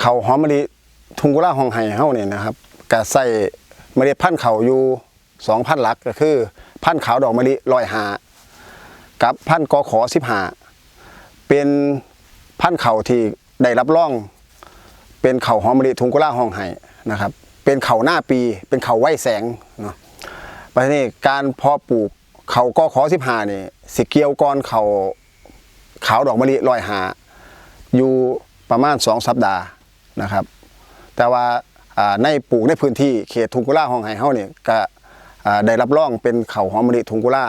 เขาหอมมะลิทุงกุล่าหองไห้เฮาเนี่ยนะครับก็ใส่เมล็ดพันธุ์เขาอยู่2,000หลักก็คือ พันธุ์ขาวดอกมะลิร้อยหากับพันธุ์กอขอสิบหาเป็นพันธุ์เขาที่ได้รับรอง เป็นเขาหอมมะลิทุงกุล่าหองไห้นะครับ เป็นเขาหน้าปี เป็นเขาไหวแสงเนาะประเทศนี้การเพาะปลูกเขากอขอสิบหานี่สิเกียวก่อนเขาขาวดอกมะลิร้อยหาอยู่ประมาณ2สัปดาห์ นะครับ แต่ว่าในปลูกในพื้นที่เขตทุงกุล่าห้องไห้เฮาเนี่ยก็ได้รับรองเป็นเขาหอมมะลิทุงกุล่า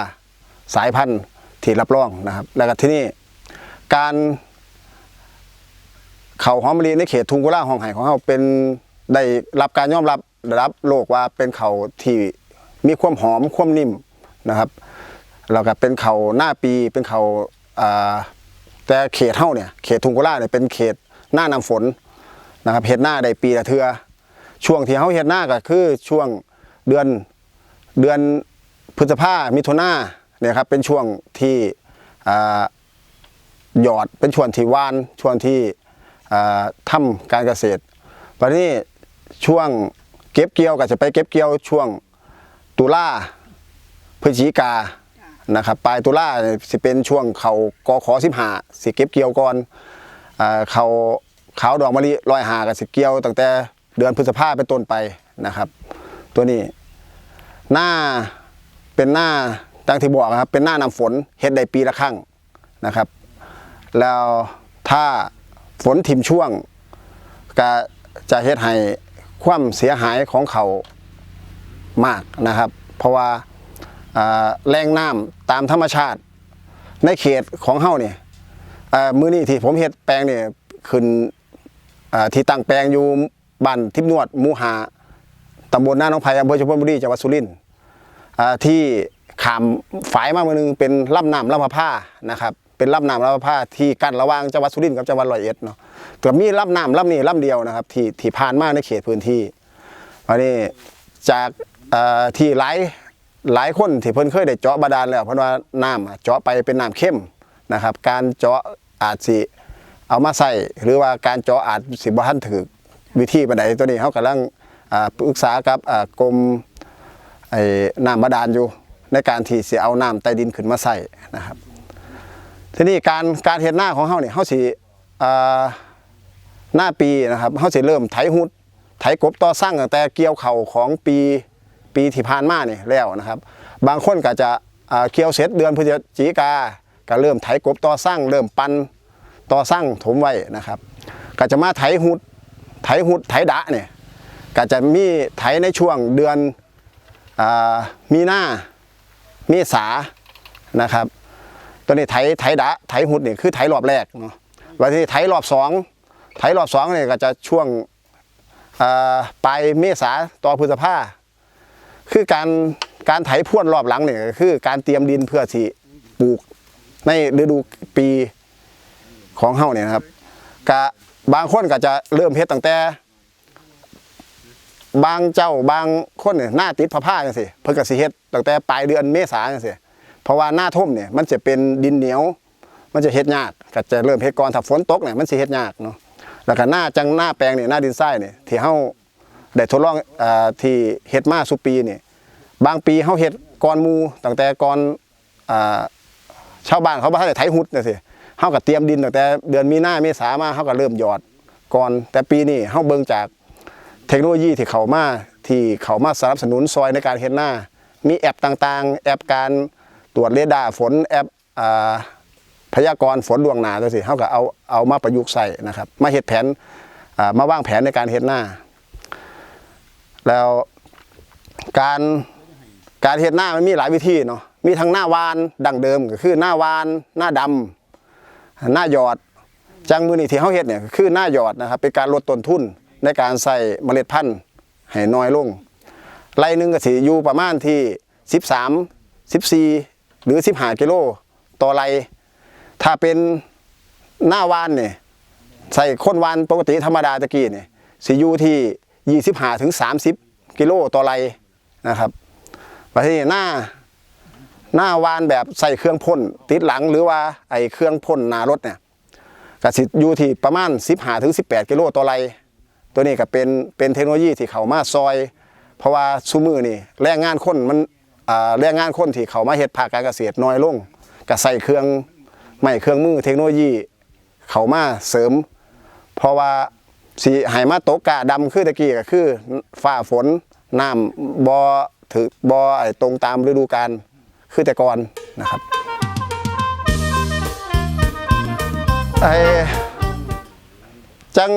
สายพันธุ์ที่รับรองนะครับ แล้วก็ที่นี่การเขาหอมมะลิในเขตทุงกุล่าห้องไห้ของเฮาเป็นได้รับการยอมรับรับโลกว่าเป็นเขาที่มีความหอมความนิ่มนะครับแล้วก็เป็นเขาหน้าปีเป็นเขาอ่าแต่เขตเฮาเนี่ยเขตทุงกุล่าเนี่ยเป็นเขตหน้าน้ำฝน นะครับเฮ็ดหน้าได้ปีละเทือช่วงที่เฮาเฮ็ดหน้าก็คือช่วงเดือนเดือนพฤษภามิถุนาเนี่ยครับเป็นช่วงที่หยอดเป็นช่วงที่วานช่วงที่อ่าทำการเกษตรวันนี้ช่วงเก็บเกี่ยวก็จะไปเก็บเกี่ยวช่วงตุลาพฤศจิกานะครับปลายตุลาเนี่ยสิเป็นช่วงเขากอขอสิบหาสิเก็บเกี่ยวก่อนเขา ขาวดอกมะลิลอยหากับสิเกียวตั้งแต่เดือนพฤษภาเป็นต้นไปนะครับ ตัวนี้หน้าเป็นหน้าดังที่บอกนะครับ เป็นหน้านำฝนเฮ็ดได้ปีละครั้งนะครับ แล้วถ้าฝนทิมช่วงก็จะเฮ็ดให้ความเสียหายของเขามากนะครับ เพราะว่าแรงน้ำตามธรรมชาติ ในเขตของเฮาเนี่ยมือนี้ที่ผมเฮ็ดแปลงเนี่ยขึ้น ที่ตั้งแปลงอยู่บ้านทิพนวดมูหาตำบลหน้าน้องไผ่อำเภอชุมพลบุรีจังหวัดสุรินทร์อ่าที่ขามฝายมาเมื่อนึงเป็นลำน้ำลำพะผ้านะครับเป็นลำน้ำลำพะผ้าที่กั้นระหว่างจังหวัดสุรินทร์กับจังหวัดร้อยเอ็ดเนาะก็มีลำน้ำลำนี้ลำเดียวนะครับที่ที่ผ่านมาในเขตพื้นที่วันนี้จากที่หลายหลายคนที่เพิ่นเคยได้เจาะบาดาลแล้ว เพราะว่าน้ำเจาะไปเป็นน้ำเข้มนะครับ การเจาะอาจสิ เอามาใส่หรือว่าการเจาะอาจสิบ่ทันถือวิธีปานใดตัวนี้เขากำลังอ่าปรึกษากับกรมน้ำบาดาลอยู่ ในการที่สิเอาน้ำใต้ดินขึ้นมาใส่นะครับ ทีนี้การการเฮ็ดหน้าของเฮาเนี่ยเฮาสิอ่หน้าปีนะครับเขาสิเริ่มไถหุดไถกบต่อสร้างตั้งแต่เกี่ยวเข่าของปีปีที่ผ่านมาเนี่ยแล้วนะครับ บางคนก็จะเกี่ยวเสร็จเดือนพฤศจิกาก็เริ่มไถกบต่อสร้างเริ่มปัน ต่อสร้างถมไว้นะครับก็จะมาไถหุดไถหุดไถดะเนี่ยก็จะมีไถในช่วงเดือนอมีนาเมษานะครับ ตัวนี้ไถไถดะไถหุดนี่ยคือไถรอบแรกเนาะวันที่ไถรอบสองไถรอบสองเนี่ยก็จะช่วงปลายเมษาต่อพฤษภาคือการการไถพ่วนรอบหลังเนี่ยคือการเตรียมดินเพื่อที่ปลูกในฤดูปี ของเฮาเนี่ยนะครับกะบางคนก็จะเริ่มเฮ็ดตั้งแต่ บางเจ้าบางคนเนี่ยหน้าติดพะผ้าจังซี่เพิ่นก็สิเฮ็ดตั้งแต่ปลายเดือนเมษาจังซี่เพราะว่าหน้าท่มเนี่ยมันจะเป็นดินเหนียว มันจะเฮ็ดยากก็จะเริ่มเฮ็ดก่อนถ้าฝนตกเนี่ยมันสิเฮ็ดยากเนาะแล้วก็หน้าจังหน้าแปลงเนี่ยหน้าดินทรายเนี่ยที่เฮาได้ทดลองเอ่อที่เฮ็ดมาสุปีเนี่ยบางปีเฮาเฮ็ดก่อนมูตั้งแต่ก่อนอ่าชาวบ้านเขาบ่ทันได้ไถหุดจังซี่ เฮาก็เตรียมดินตั้งแต่เดือนมีนาเมษามาเฮาก็เริ่มหยอดก่อน แต่ปีนี้เฮาเบิ่งจากเทคโนโลยีที่เขามาที่เขามาสนับสนุนซอยในการเห็นหน้า มีแอปต่างๆ แอปการตรวจเรดาร์ฝนแอปอ่าพยากรณ์ฝนดวงหนาตัวสิเขาก็เอาเอามาประยุกต์ใส่นะครับ มาเห็ดแผนอ่ามาวางแผนในการเห็นหน้า แล้วการการเห็ดหน้ามันมีหลายวิธีเนาะมีทั้งหน้าวานดั้งเดิมก็คือหน้าวานหน้าดำ หน้าหยอดจังมือนี่ที่เขาเฮ็ดเนี่ยคือหน้าหยอดนะครับเป็นการลดต้นทุนในการใส่เมล็ดพันธุ์ให้น้อยลงไรหนึงก็สิอยู่ประมาณที่ 13 14 หรือ 15กิโลต่อไรถ้าเป็นหน้าวานเนี่ยใส่ข้นวานปกติธรรมดาตะกี้เนี่ยสิอยู่ที่ 25ถึง30 กิโลต่อไรนะครับประเทศหน้า หน้าวานแบบใส่เครื่องพ่นติดหลังหรือว่าไอ้เครื่องพ่นหน้ารถเนี่ยก็สิอยู่ที่ประมาณ 15ถึง18 กิโลต่อไรตัวนี้ก็เป็นเป็นเทคโนโลยีที่เขามาซอย เพราะว่าซูมือนี่แรงงานคนมันอ่าแรงงานคนที่เขามาเฮ็ดภาคการเกษตรน้อยลงก็ใส่เครื่องไม่เครื่องมือเทคโนโลยีเขามาเสริม เพราะว่าสีหายมาตกกะดำคือตะกี้ก็คือฝ้าฝนน้ำบอถือบอไอตรงตามฤดูกาล คือแต่ก่อนนะครับไอ้จัง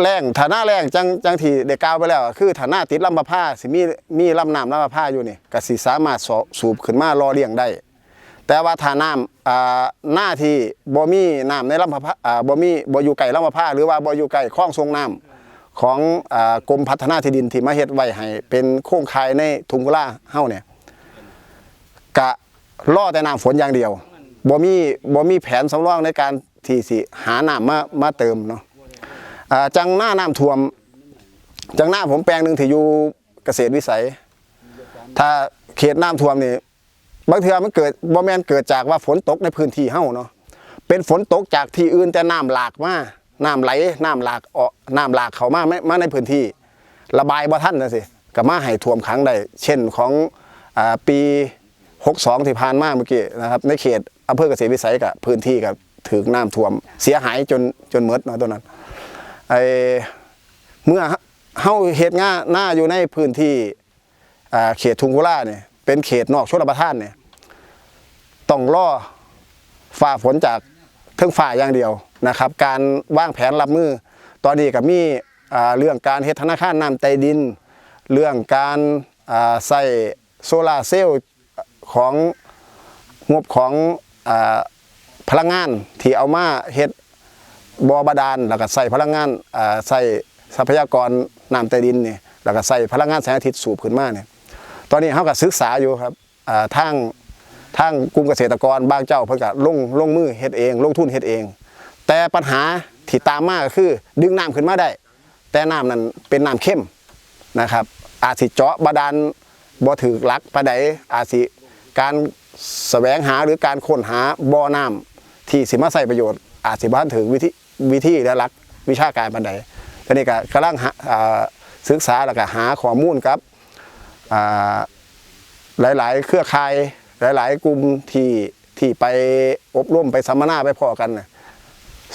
แรงฐานะแรงจังจังที่ได้กล่าวไปแล้ว คือฐานะติดลำบะผ้าสิมีมีลำน้ำลำบะผ้าอยู่นี่ก็สิสามารถสูบขึ้นมารอเลี้ยงได้ แต่ว่าถ้าน้ำหน้าที่บ่มีน้ำในลำพะพะอ่าบ่มีบ่อยู่ไก่ลำพะพาหรือว่าบ่อยู่ไก่คลองทรงน้ำของกรมพัฒนาที่ดินที่มาเฮ็ดไว้ให้เป็นโครงข่ายในทุ่งกุล่าเฮาเนี่ย กะล่อแต่น้ำฝนอย่างเดียวบ่มีบ่มีแผนสำรองในการที่สิหาน้ำมามาเติมเนาะอ่าจังหน้าน้ำท่วม จังหน้าผมแปลงหนึ่งที่อยู่เกษตรวิสัย ถ้าเขตน้ำท่วมนี่บางเทื่อมันเกิดบ่แม่นเกิดจากว่าฝนตกในพื้นที่เฮ้าเนาะเป็นฝนตกจากที่อื่นแต่น้ำหลากมาน้ำไหลน้ำหลากออกน้ำหลากเข้ามาไม่มาในพื้นที่ ระบายบ่ทันนะสิก็มาให้ท่วมขังได้เช่นของอ่าปี 62 ที่ผ่านมาเมื่อกี้นะครับในเขตอำเภอเกษตรวิสัยกับพื้นที่กับถึงน้ำท่วม เสียหายจนจนหมดเนาะตัวนั้นไอเมื่อเฮาเฮ็ดงานหน้าอยู่ในพื้นที่อ่าเขตทุงกุล่าเนี่ยเป็นเขตนอกชลประทานเนี่ยต้องรอฝ่าฝนจากเทิงฝ่าอย่างเดียวนะครับ การวางแผนรับมือ ตอนนี้ก็มีอ่าเรื่องการเฮ็ดธนาคารน้ำใต้ดิน เรื่องการอ่าใส่โซลาร์เซลล์ ของงบของอพลังงานที่เอามาเฮ็ดบอบาดาลแล้วก็ใส่พลังงานใส่ทรัพยากรน้ำใต้ดินนี่แล้วก็ใส่พลังงานแสงอาทิตย์สูบขึ้นมาเนี่ยตอนนี้เขาก็ศึกษาอยู่ครับทางทางกลุ่มเกษตรกรบางเจ้าเพิ่นก็ลงลงมือเฮ็ดเอง ลงทุนเฮ็ดเอง แต่ปัญหาที่ตามมาก็คือดึงน้ำขึ้นมาได้ แต่น้ำนั้นเป็นน้ำเข้มนะครับ อาจสิเจาะบาดาลบ่ถือหลักปานใดอาจสิ การแสวงหาหรือการค้นหาบ่อน้ำที่สิมาใส่ประโยชน์ อาจสิบ้านถึงวิธีวิธีและหลักวิชาการปานใดทีนี้ก็กำลังศึกษาแล้วก็หาข้อมูลครับหลาย ๆ เครือข่ายหลาย ๆ กลุ่มที่ที่ไปอบรมไปสัมมนาไปพอกัน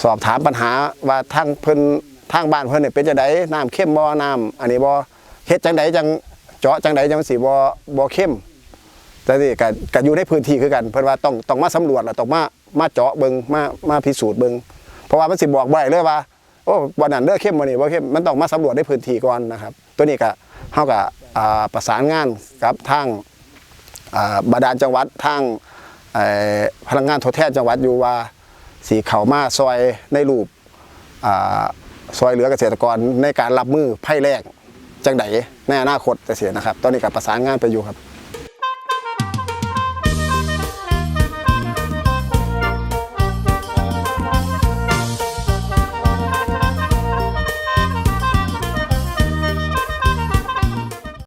สอบถามปัญหาว่าทางเพิ่นทางบ้านเพิ่นเนี่ยเป็นจังไดน้ำเข้มบ่อน้ำอันนี้บ่เฮ็ดจังไดจังเจาะจังไดจังสิบ่บ่เข้ม แต่นี่ก็ก็อยู่ในพื้นที่คือกันเพิ่นว่าต้องต้องมาสำรวจแล้วต้องมามาเจาะเบิ่งมามาพิสูจน์เบิ่งเพราะว่ามันสิบอกบ่ได้เลยว่าโอ้วันนั้นเด้อเข้มบ่นี่บ่เข้มมันต้องมาสำรวจในพื้นที่ก่อนนะครับ ตัวนี้ก็เฮาก็อ่าประสานงานกับทางอ่าบาดาลจังหวัดทางเอ่อพลังงานทดแทนจังหวัดอยู่ว่าสีเขามาซอยในรูปอ่าซอยเหลือเกษตรกรในการรับมือภัยแล้งจังไดในอนาคตจะเสียนะครับ ตอนนี้กับประสานงานไปอยู่ครับ